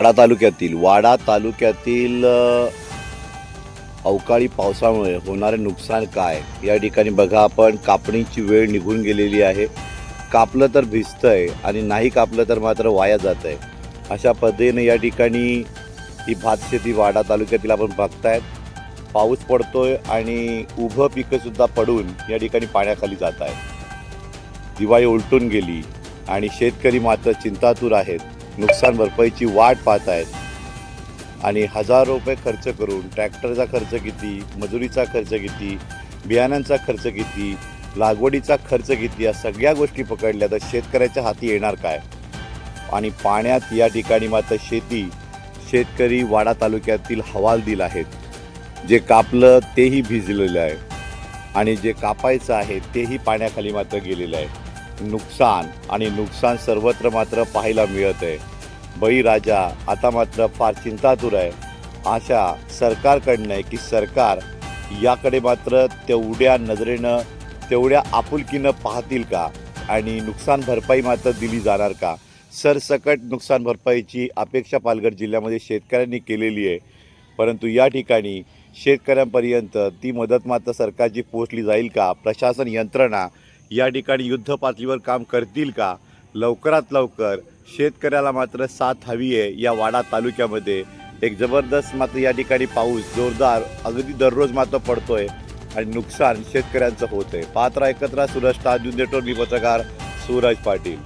वाडा तालुक्यातील वाडा तालुक्यातील अवकाळी पावसामुळे होणारे नुकसान काय? या ठिकाणी बघा आपण कापणीची वेळ निघून गेलेली आहे. कापलं तर भिजतंय आणि नाही कापलं तर मात्र वाया जात आहे अशा पद्धतीने या ठिकाणी ही भात शेती वाडा तालुक्यातील आपण बघतायत. पाऊस पडतोय आणि उभं पिकंसुद्धा पडून या ठिकाणी पाण्याखाली जात आहे दिवाळी उलटून गेली. आणि शेतकरी मात्र चिंतातूर आहेत नुकसान भरपाईची वाट पाहत आहेत. आणि हजार रुपये खर्च करून ट्रॅक्टरचा खर्च किती मजुरीचा खर्च किती बियाण्यांचा खर्च किती लागवडीचा खर्च किती या सगळ्या गोष्टी पकडल्या तर शेतकऱ्याच्या हाती येणार काय? आणि पाण्यात या ठिकाणी मात्र शेती शेतकरी वाडा तालुक्यातील हवालदिल आहेत. जे कापलं तेही भिजलेलं आहे. आणि जे कापायचं आहे तेही पाण्याखाली मात्र गेलेलं आहे. नुकसान आणि नुकसान सर्वत्र मात्र पाहायला मिळत आहे बळीराजा आता मात्र फार चिंतातूर आहे. आशा सरकारकडनं आहे की सरकार याकडे मात्र तेवढ्या नजरेनं तेवढ्या आपुलकीनं पाहतील का? आणि नुकसान भरपाई मात्र दिली जाणार का? सरसकट नुकसान भरपाईची अपेक्षा पालघर जिल्ह्यामध्ये शेतकऱ्यांनी केलेली आहे. परंतु या ठिकाणी शेतकऱ्यांपर्यंत ती मदत मात्र सरकारची पोचली जाईल का? प्रशासन यंत्रणा या ठिकाणी युद्ध पातळीवर काम करतील का? लवकरात लवकर शेतकऱ्याला मात्र साथ हवी आहे. या वाडा तालुक्यामध्ये एक जबरदस्त मात्र या ठिकाणी पाऊस जोरदार अगदी दररोज मात्र पडतोय आणि नुकसान शेतकऱ्यांचं होत आहे पात्र एकत्र सुरज ताजून देतो मी पत्रकार सूरज पाटील.